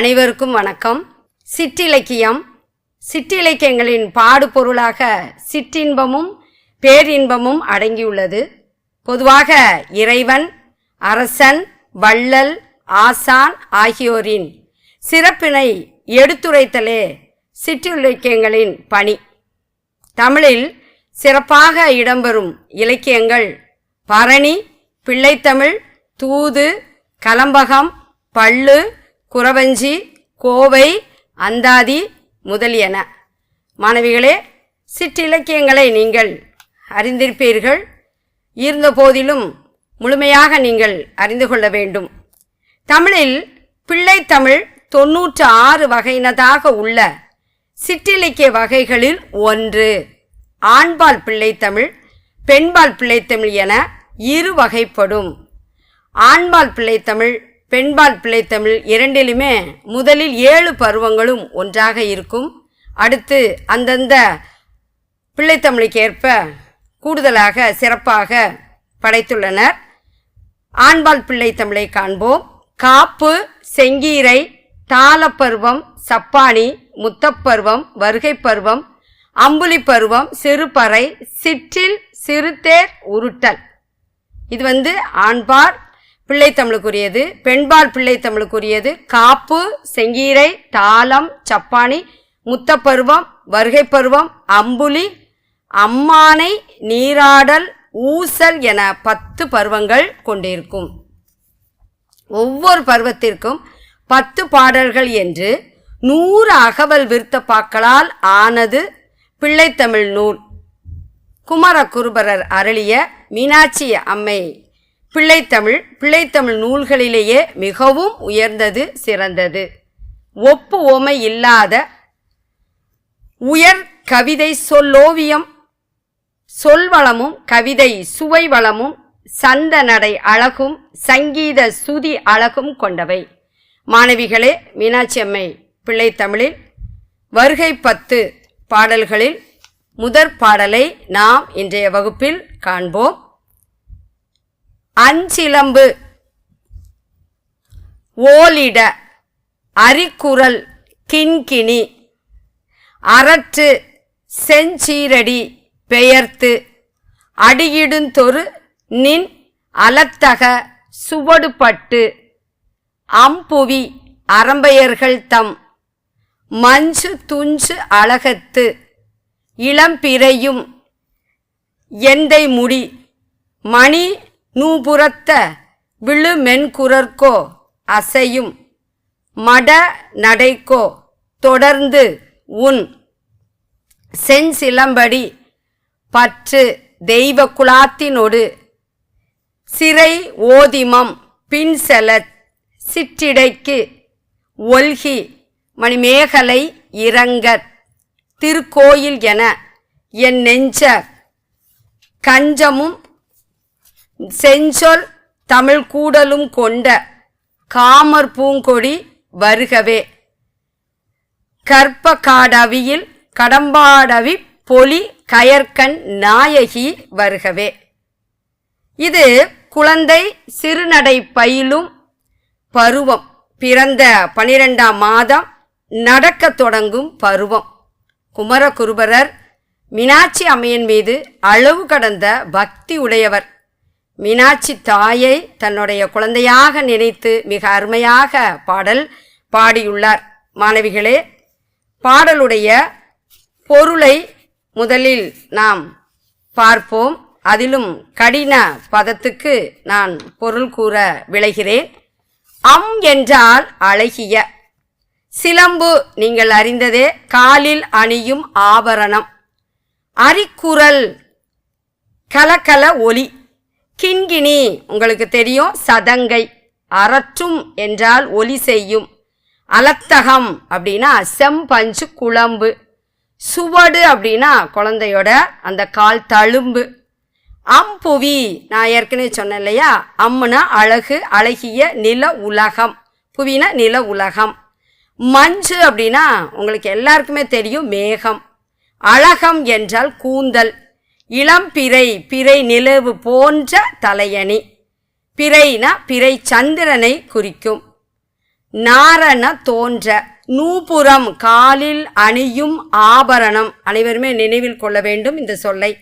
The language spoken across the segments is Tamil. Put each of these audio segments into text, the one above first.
அனைவருக்கும் வணக்கம். சிற்றிலக்கியம். சிற்றிலக்கியங்களின் பாடுபொருளாக சிற்றின்பமும் பேரின்பமும் அடங்கியுள்ளது. பொதுவாக இறைவன் அரசன் வள்ளல் ஆசான் ஆகியோரின் சிறப்பினை எடுத்துரைத்தலே சிற்றிலக்கியங்களின் பணி. தமிழில் சிறப்பாக இடம்பெறும் இலக்கியங்கள் பரணி பிள்ளைத்தமிழ் தூது கலம்பகம் பள்ளு குறவஞ்சி கோவை அந்தாதி முதலியன. மாணவிகளே சிற்றிலக்கியங்களை நீங்கள் அறிந்திருப்பீர்கள். இருந்தபோதிலும் முழுமையாக நீங்கள் அறிந்து கொள்ள வேண்டும். தமிழில் பிள்ளைத்தமிழ் தொன்னூற்று ஆறு வகையினதாக உள்ள சிற்றிலக்கிய வகைகளில் ஒன்று. ஆண்பால் பிள்ளைத்தமிழ் பெண்பால் பிள்ளைத்தமிழ் என இரு வகைப்படும். ஆண்பால் பிள்ளைத்தமிழ் பெண்பால் பிள்ளைத்தமிழ் இரண்டிலுமே முதலில் ஏழு பருவங்களும் ஒன்றாக இருக்கும். அடுத்து அந்தந்த பிள்ளைத்தமிழுக்கு ஏற்ப கூடுதலாக சிறப்பாக படைத்துள்ளனர். ஆண்பால் பிள்ளைத்தமிழை காண்போம். காப்பு செங்கீரை தாளப்பருவம் சப்பானி முத்தப்பருவம் வருகை பருவம் அம்புலி பருவம் சிறுபறை சிற்றில் சிறுதேர் உருட்டல். இது வந்து ஆண்பால் பிள்ளைத்தமிழுக்குரியது பெண்பால் பிள்ளைத்தமிழுக்குரியது காப்பு செங்கீரை தாளம் சப்பானி முத்தப்பருவம் வருகை பருவம் அம்புலி அம்மானை நீராடல் ஊசல் என பத்து பருவங்கள் கொண்டிருக்கும். ஒவ்வொரு பருவத்திற்கும் பத்து பாடல்கள் என்று நூறு அகவல் விருத்தப்பாக்களால் ஆனது பிள்ளைத்தமிழ் நூல். குமரகுருபரர் அருளிய மீனாட்சி அம்மை பிள்ளைத்தமிழ் பிள்ளைத்தமிழ் நூல்களிலேயே மிகவும் உயர்ந்தது சிறந்தது. ஒப்பு ஓமை இல்லாத உயர் கவிதை சொல்லோவியம் சொல்வளமும் கவிதை சுவை வளமும் சந்த நடை அழகும் சங்கீத சுதி அழகும் கொண்டவை. மாணவிகளே மீனாட்சி அம்மை பிள்ளைத்தமிழில் வருகை பத்து பாடல்களில் முதற் பாடலை நாம் இன்றைய வகுப்பில் காண்போம். அஞ்சிலம்பு. ஓலிட அரிக்குரல் கிண்கிணி. அரற்று செஞ்சீரடி பெயர்த்து. அடியிடுந்தொரு நின் அலத்தக சுவடுபட்டு. அம்புவி அரம்பையர்கள் தம். மஞ்சு துஞ்சு அழகத்து. இளம்பிறையும் எந்தை முடி மணி நூபுறத்த விழு மென்குரற்கோ அசையும் மட நடைக்கோ தொடர்ந்து உன் செஞ்சிலம்படி பற்று தெய்வ குலாத்தினொடு சிறை ஓதிமம் பின்செல சிற்றிடைக்கு ஒல்கி மணிமேகலை இறங்கத் திருக்கோயில் என என் நெஞ்ச கஞ்சமும் செஞ்சொல் தமிழ் கூடலும் கொண்ட காமர் பூங்கொடி வருகவே. கற்ப காடவியில் கடம்பாடவி பொலி கயற்கண் நாயகி வருகவே. இது குழந்தை சிறுநடை பயிலும் பருவம். பிறந்த பனிரெண்டாம் மாதம் நடக்கத் தொடங்கும் பருவம். குமரகுருபரர் மீனாட்சி அம்மையின் மீது அளவு கடந்த பக்தி உடையவர். மீனாட்சி தாயை தன்னுடைய குழந்தையாக நினைத்து மிக அருமையாக பாடல் பாடியுள்ளார். மாணவிகளே பாடலுடைய பொருளை முதலில் நாம் பார்ப்போம். அதிலும் கடின பதத்துக்கு நான் பொருள் கூற விளைகிறேன். அம் என்றால் அழகிய. சிலம்பு நீங்கள் அறிந்ததே காலில் அணியும் ஆபரணம். அரிக்குரல் கலக்கல ஒலி. கிண்கிணி உங்களுக்கு தெரியும் சதங்கை. அரற்றும் என்றால் ஒலி செய்யும். அலத்தகம் அப்படின்னா செம்பஞ்சு குழம்பு. சுவடு அப்படின்னா குழந்தையோட அந்த கால் தழும்பு. அம்புவி நான் ஏற்கனவே சொன்னேன் இல்லையா? அம்முனா அழகு அழகிய நில உலகம். புவினா நில உலகம். மஞ்சு அப்படின்னா உங்களுக்கு எல்லாருக்குமே தெரியும் மேகம். அழகம் என்றால் கூந்தல். இளம்பிறை பிறை நிலவு போன்ற தலையணி. பிறைனா பிறை சந்திரனை குறிக்கும். நாரண தோன்ற நூபுரம் காலில் அணியும் ஆபரணம். அனைவருமே நினைவில் கொள்ள வேண்டும் இந்த சொல்லை.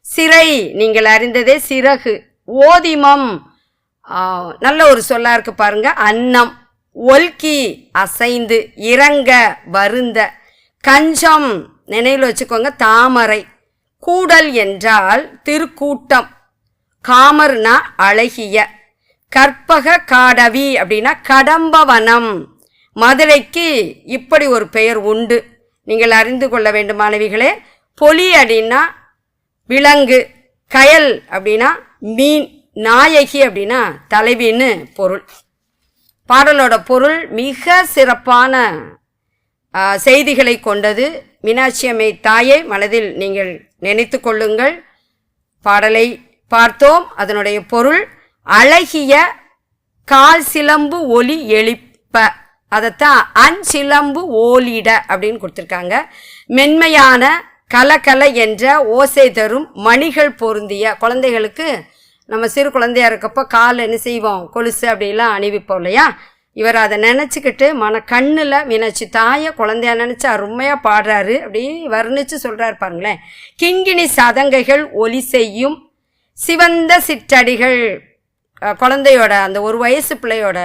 சிறை நீங்கள் அறிந்ததே சிறகு. ஓதிமம் நல்ல ஒரு சொல்லா இருக்கு பாருங்க. அன்னம் ஒல்கி அசைந்து இறங்க வருந்த. கஞ்சம் நினைவில் வச்சுக்கோங்க தாமரை. கூடல் என்றால் திருக்கூட்டம். காமர்னா அழகிய. கற்பக காடவி அப்படின்னா கடம்பவனம். மதுரைக்கு இப்படி ஒரு பெயர் உண்டு. நீங்கள் அறிந்து கொள்ள வேண்டும் மாணவிகளே. பொலி அப்படின்னா விலங்கு. கயல் அப்படின்னா மீன். நாயகி அப்படின்னா தலைவின்னு பொருள். பாடலோட பொருள் மிக சிறப்பான செய்திகளை கொண்டது மீனாட்சி அம்மை தாயை மனதில் நீங்கள் நினைத்து கொள்ளுங்கள். பாடலை பார்த்தோம். அதனுடைய பொருள் அழகிய கால் சிலம்பு ஒலி எழுப்ப. அதைத்தான் அஞ்சிலம்பு ஓலிட அப்படின்னு கொடுத்துருக்காங்க. மென்மையான கலகல என்ற ஓசை தரும் மணிகள் பொருந்திய குழந்தைகளுக்கு நம்ம சிறு குழந்தையா இருக்கப்போ கால் என்ன செய்வோம்? கொலுசு அப்படிலாம் அணிவிப்போம் இல்லையா? இவர் அதை நினச்சிக்கிட்டு மன கண்ணில் மீனாட்சி தாயை குழந்தைய நினச்சி அருமையாக பாடுறாரு. அப்படி வர்ணித்து சொல்கிறாரு பாருங்களேன். கிங்கிணி சதங்கைகள் ஒலி செய்யும் சிவந்த சிற்றடிகள். குழந்தையோட அந்த ஒரு வயசு பிள்ளையோட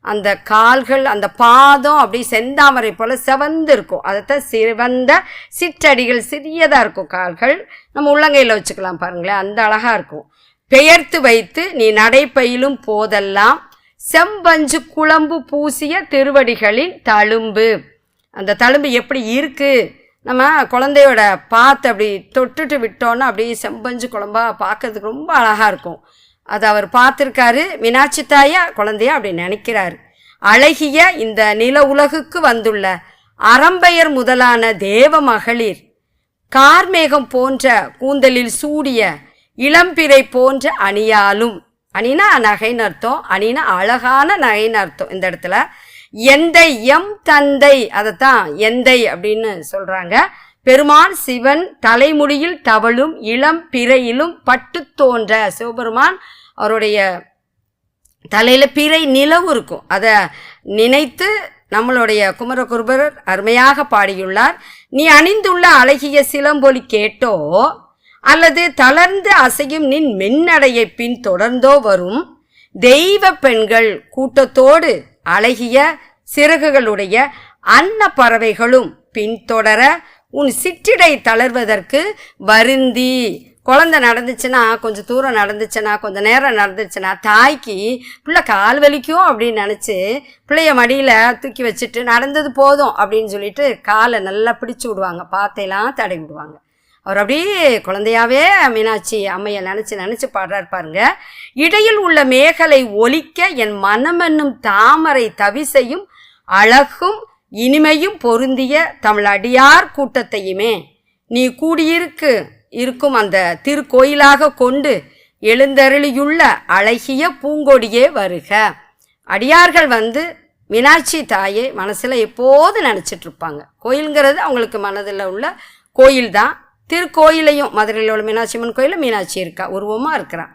அந்த கால்கள் அந்த பாதம் அப்படி செந்தாமரை போல் செவந்து இருக்கும். அதைத்தான் சிவந்த சிற்றடிகள் சிறியதாக இருக்கும் கால்கள். நம்ம உள்ளங்கையில் வச்சுக்கலாம் பாருங்களேன். அந்த அழகாக இருக்கும். பெயர்த்து வைத்து நீ நடைப்பயிலும் போதெல்லாம் செம்பஞ்சு குழம்பு பூசிய திருவடிகளின் தழும்பு. அந்த தழும்பு எப்படி இருக்குது நம்ம குழந்தையோட பார்த்து அப்படி தொட்டுட்டு விட்டோன்னா அப்படியே செம்பஞ்சு குழம்பா பார்க்கறதுக்கு ரொம்ப அழகாக இருக்கும். அது அவர் பார்த்துருக்காரு. மீனாட்சி தாயா குழந்தையா அப்படி நினைக்கிறாரு. அழகிய இந்த நில உலகுக்கு வந்துள்ள அறம்பெயர் முதலான தேவ மகளிர் கார்மேகம் போன்ற கூந்தலில் சூடிய இளம்பிறை போன்ற அணியாலும் அணினா நகைன்னு அர்த்தம் அணினா அழகான நகைன்னு அர்த்தம் இந்த இடத்துல. எந்தை எம் தந்தை அதைத்தான் எந்தை அப்படின்னு சொல்கிறாங்க பெருமான் சிவன் தலைமுடியில் தவழும் இளம் பிறையிலும் பட்டு தோன்ற சிவபெருமான் அவருடைய தலையில் பிறை நிலவு இருக்கும். அதை நினைத்து நம்மளுடைய குமரகுருபரர் அருமையாக பாடியுள்ளார். நீ அணிந்துள்ள அழகிய சிலம்பொலி கேட்டோ அல்லது தளர்ந்து அசையும் நின் மென்னடையை பின் தொடர்ந்தோ வரும் தெய்வ பெண்கள் கூட்டத்தோடு அழகிய சிறகுகளுடைய அன்ன பறவைகளும் பின்தொடர உன் சிற்றிடை தளர்வதற்கு வருந்தி. குழந்தை நடந்துச்சுன்னா கொஞ்சம் தூரம் நடந்துச்சுன்னா கொஞ்சம் நேரம் நடந்துச்சுன்னா தாய்க்கு பிள்ளை கால் வலிக்கும் அப்படின்னு நினச்சி பிள்ளைய மடியில் தூக்கி வச்சுட்டு நடந்தது போதும் அப்படின்னு சொல்லிட்டு காலை நல்லா பிடிச்சி விடுவாங்க. பாத்தையெல்லாம் தடவி விடுவாங்க. அவர் அப்படியே குழந்தையாவே மீனாட்சி அம்மையை நினச்சி நினச்சி பாடுறாரு பாருங்க. இடையில் உள்ள மேகலை ஒலிக்க என் மனமென்னும் தாமரை தவிசையும் அழகும் இனிமையும் பொருந்திய தமிழ் அடியார் கூட்டத்தையுமே. நீ கூடியிருக்கு இருக்கும் அந்த திருக்கோயிலாக கொண்டு எழுந்தருளியுள்ள அழகிய பூங்கொடியே வருக. அடியார்கள் வந்து மீனாட்சி தாயை மனசில் எப்போது நினச்சிட்ருப்பாங்க கோயிலுங்கிறது அவங்களுக்கு மனதில் உள்ள கோயில் தான் திருக்கோயிலையும் மதுரையில் உள்ள மீனாட்சி அம்மன் கோயிலில் மீனாட்சி இருக்கா உருவமாக இருக்கிறான்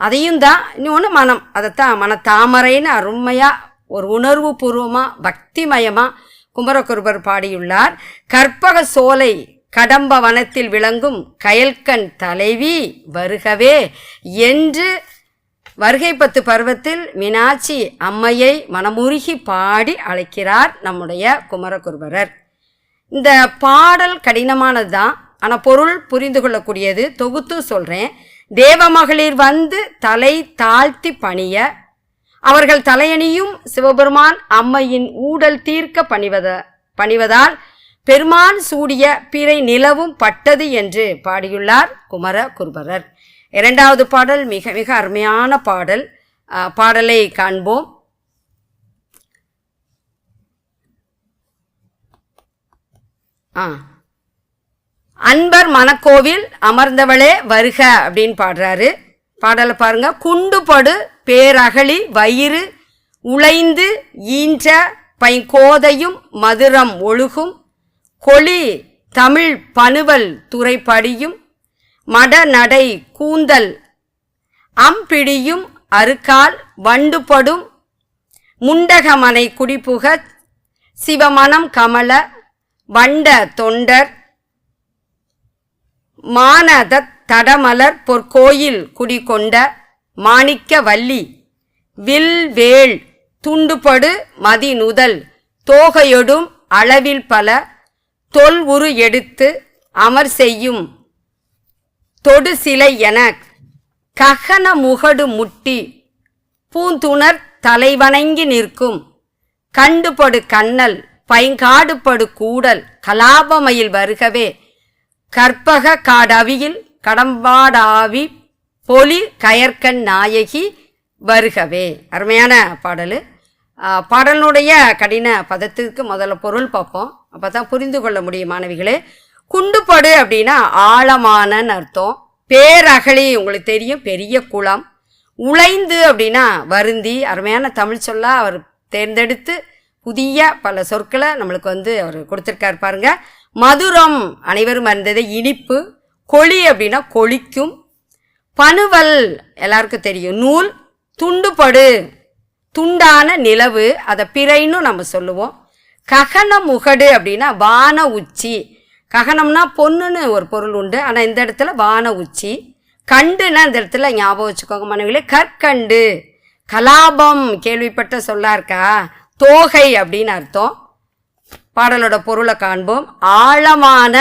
அதையும் தான் இன்னொன்று மனம். அதைத்தான் மன தாமரைன்னு அருமையாக ஒரு உணர்வு பூர்வமாக பக்திமயமாக குமரகுருபர் பாடியுள்ளார். கற்பக சோலை கடம்ப வனத்தில் விளங்கும் கயல்கண் தலைவி வருகவே என்று வருகை பத்து பருவத்தில் மீனாட்சி அம்மையை மனமுருகி பாடி அழைக்கிறார் நம்முடைய குமரகுருபரர். இந்த பாடல் கடினமானது தான் ஆனால் பொருள் புரிந்து கொள்ளக்கூடியது. தொகுத்து சொல்கிறேன் தேவமகளிர் வந்து தலை தாழ்த்தி பணிய அவர்கள் தலையணியும் சிவபெருமான் அம்மையின் ஊடல் தீர்க்க பணிவத பணிவதால் பெருமான் சூடிய பிறை நிலவும் பட்டது என்று பாடியுள்ளார் குமர குருபரர். இரண்டாவது பாடல் மிக மிக அருமையான பாடல். பாடலை காண்போம். ஆ. அன்பர் மனக்கோவில் அமர்ந்தவளே வருக அப்படின்னு பாடுறாரு. பாடலை பாருங்க. குண்டுபடு பேரகழி வயிறு உழைந்து ஈன்ற பைங்கோதையும் மதுரம் ஒழுகும். கொளி தமிழ் பனுவல் துறைப்படியும். மடநடை கூந்தல் அம்பிடியும் அருக்கால் வண்டுபடும். முண்டகமனை குடிபுக சிவமனம் கமல வண்ட தொண்டர் மானதத் தடமலர் பொற்கோயில் குடிகொண்ட மாணிக்க வள்ளி வில்வேள் துண்டுபடு மதிநுதல் தோகையொடும் அளவில் பல தொல் உரு எடுத்து அமர் செய்யும் தொடு சிலை என ககன முகடு முட்டி பூந்துணர் தலைவணங்கி நிற்கும். கண்டுபடு கண்ணல் பைங்காடுபடு கூடல் கலாபமையில் வருகவே கற்பக காடவியில் கடம்பாடாவி பொலி கயற்கண் நாயகி வருகவே. அருமையான பாடல். பாடலுடைய கடின பதத்துக்கு முதல்ல பொருள் பார்ப்போம். அப்போ தான் புரிந்து கொள்ள முடியும் மாணவிகளே. குண்டுபடு அப்படின்னா ஆழமானன்னு அர்த்தம். பேரகழி உங்களுக்கு தெரியும் பெரிய குளம். உழைந்து அப்படின்னா வருந்தி. அருமையான தமிழ் சொல்லா அவர் தேர்ந்தெடுத்து புதிய பல சொற்களை நம்மளுக்கு வந்து அவர் கொடுத்துருக்காரு பாருங்கள் மதுரம். அனைவரும் அறிந்தது இனிப்பு கொளி அப்படின்னா கொளிக்கும். பனுவல் எல்லாருக்கும் தெரியும். நூல் துண்டுபடு துண்டான நிலவு அதை பிறைன்னு நம்ம சொல்லுவோம். ககன முகடு அப்படின்னா வான உச்சி. ககனம்னா பொண்ணுன்னு ஒரு பொருள் உண்டு. ஆனால் இந்த இடத்துல வான உச்சி. கண்டுனா இந்த இடத்துல ஞாபகம் வச்சுக்கோங்க மனைவிலே கற்கண்டு. கலாபம் கேள்விப்பட்ட சொல்லா இருக்கா தோகை அப்படின்னு அர்த்தம். பாடலோட பொருளை காண்போம். ஆழமான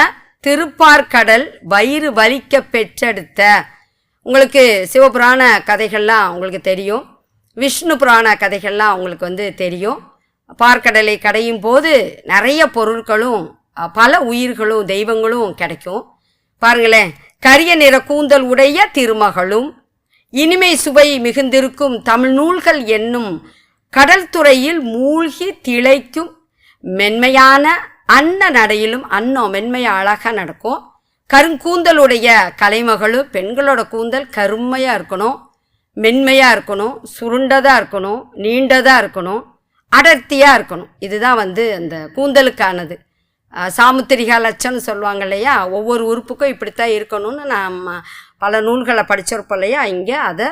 திருப்பார்கடல் வயிறு வலிக்க பெற்றெடுத்த. உங்களுக்கு சிவபுராண கதைகள்லாம் உங்களுக்கு தெரியும். விஷ்ணு புராண கதைகள்லாம் உங்களுக்கு வந்து தெரியும். பார்க்கடலை கடையும் போது நிறைய பொருட்களும் பல உயிர்களும் தெய்வங்களும் கிடைக்கும். பாருங்களேன் கரிய நிற கூந்தல் உடைய திருமகளும் இனிமை சுவை மிகுந்திருக்கும் தமிழ் நூல்கள் என்னும் கடல் துறையில் மூழ்கி திளைக்கும் மென்மையான அன்ன நடையிலும் அன்னம் மென்மையாக அழகாக நடக்கும். கருங்கூந்தலுடைய கலைமகளும் பெண்களோட கூந்தல் கருமையாக இருக்கணும். மென்மையாக இருக்கணும் சுருண்டதாக இருக்கணும் நீண்டதாக இருக்கணும் அடர்த்தியாக இருக்கணும். இதுதான் வந்து அந்த கூந்தலுக்கானது. சாமுத்திரிகா லட்சம்னு சொல்லுவாங்க இல்லையா? ஒவ்வொரு உறுப்புக்கும் இப்படித்தான் இருக்கணும்னு நாம் பல நூல்களை படிச்சிருப்போம் இல்லையா? இங்கே அதை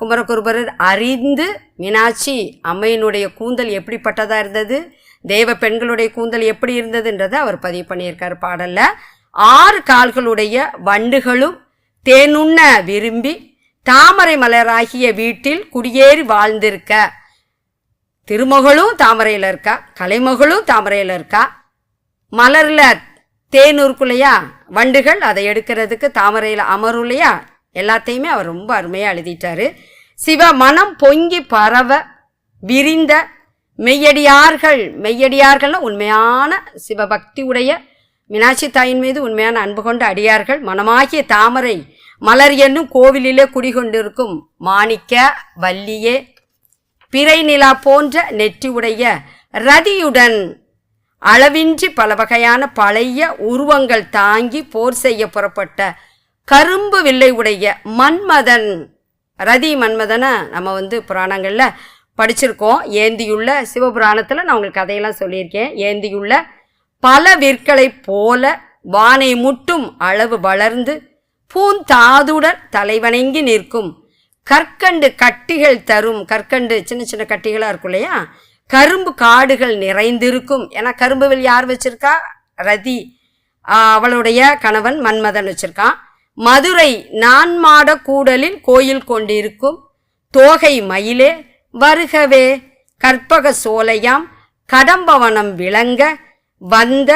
குமரகுருபரர் அறிந்து மீனாட்சி அம்மையினுடைய கூந்தல் எப்படிப்பட்டதாக இருந்தது? தேவ பெண்களுடைய கூந்தல் எப்படி இருந்ததுன்றதை அவர் பதிவு பண்ணியிருக்கார் பாடலில். ஆறு கால்களுடைய வண்டுகளும் தேனுண்ண விரும்பி தாமரை மலராகிய வீட்டில் குடியேறி வாழ்ந்திருக்க. திருமகளும் தாமரையில் இருக்கா? கலைமகளும் தாமரையில் இருக்கா? மலரில் தேன் இருக்கும் வண்டுகள் அதை எடுக்கிறதுக்கு தாமரையில் அமரும் இல்லையா? எல்லாத்தையுமே அவர் ரொம்ப அருமையாக எழுதிட்டாரு. சிவ மனம் பொங்கி பரவ விரிந்த மெய்யடியார்கள் மெய்யடியார்கள்னால் உண்மையான சிவபக்தி உடைய மீனாட்சி தாயின் மீது உண்மையான அன்பு கொண்ட அடியார்கள். மனமாகிய தாமரை மலர் என்னும் கோவிலிலே குடிகொண்டிருக்கும் மாணிக்க வள்ளியே பிறை நிலா போன்ற நெற்றி உடைய ரதியுடன் அளவின்றி பல வகையான பழைய உருவங்கள் தாங்கி போர் செய்ய புறப்பட்ட கரும்பு வில்லை உடைய மன்மதன் ரதி மன்மதனை நம்ம வந்து புராணங்களில் படிச்சிருக்கோம். ஏந்தியுள்ள சிவபுராணத்தில் நான் உங்களுக்கு கதையெல்லாம் சொல்லியிருக்கேன். ஏந்தியுள்ள பல விற்களைப் போல வானை முட்டும் அளவு வளர்ந்து பூந்தாதுடன் தலைவணங்கி நிற்கும். கற்கண்டு கட்டிகள் தரும். கற்கண்டு சின்ன சின்ன கட்டிகளாக இருக்கும் இல்லையா? கரும்பு காடுகள் நிறைந்திருக்கும். ஏன்னா கரும்புவில் யார் வச்சிருக்கா? ரதி அவளுடைய கணவன் மன்மதன் வச்சிருக்கான். மதுரை நான்மாட கூடலில் கோயில் கொண்டிருக்கும் தோகை மயிலே வருகவே கற்பக சோலையாம் கடம்பவனம் விளங்க வந்த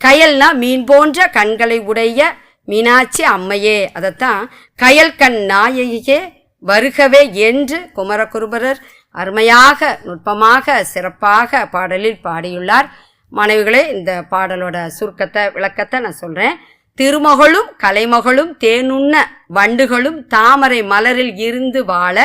கயல்னா மீன் போன்ற கண்களை உடைய மீனாட்சி அம்மையே. அதைத்தான் கயல் கண் நாயகியே வருகவே என்று குமரகுருபரர் அருமையாக நுட்பமாக சிறப்பாக பாடலில் பாடியுள்ளார். மாணவிகளே இந்த பாடலோட சுருக்கத்தை விளக்கத்தை நான் சொல்கிறேன் திருமகளும் கலைமகளும் தேனுண்ண வண்டுகளும் தாமரை மலரில் இருந்து வாழ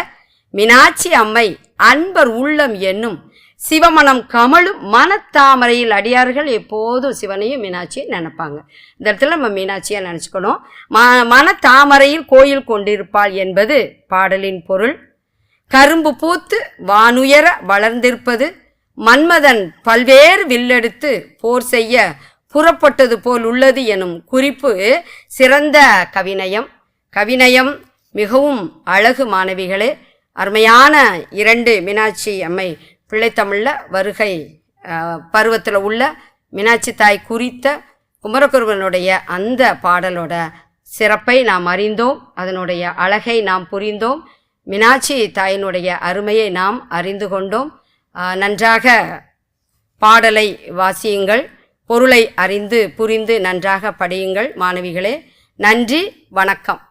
மீனாட்சி அம்மை அன்பர் உள்ளம் என்னும் சிவமனம் கமலும் மனத்தாமரையில் அடியார்கள் எப்போதும் சிவனையும் மீனாட்சியும் நினைப்பாங்க. இந்த இடத்துல நம்ம மீனாட்சியாக நினச்சிக்கணும். ம மனத்தாமரையில் கோயில் கொண்டிருப்பாள் என்பது பாடலின் பொருள். கரும்பு பூத்து வானுயர வளர்ந்திருப்பது. மன்மதன் பல்வேறு வில்லெடுத்து போர் செய்ய புறப்பட்டது போல் உள்ளது எனும் குறிப்பு சிறந்த கவிநயம். கவிநயம் மிகவும் அழகு மாணவிகளே. அருமையான இரண்டு மீனாட்சி அம்மை பிள்ளைத்தமிழில் வருகை பருவத்தில் உள்ள மீனாட்சி தாய் குறித்த குமரகுருவனுடைய அந்த பாடலோட சிறப்பை நாம் அறிந்தோம். அதனுடைய அழகை நாம் புரிந்தோம். மீனாட்சி தாயினுடைய அருமையை நாம் அறிந்து கொண்டோம். நன்றாக பாடலை வாசியுங்கள். பொருளை அறிந்து புரிந்து நன்றாக படியுங்கள். மாணவிகளே நன்றி வணக்கம்.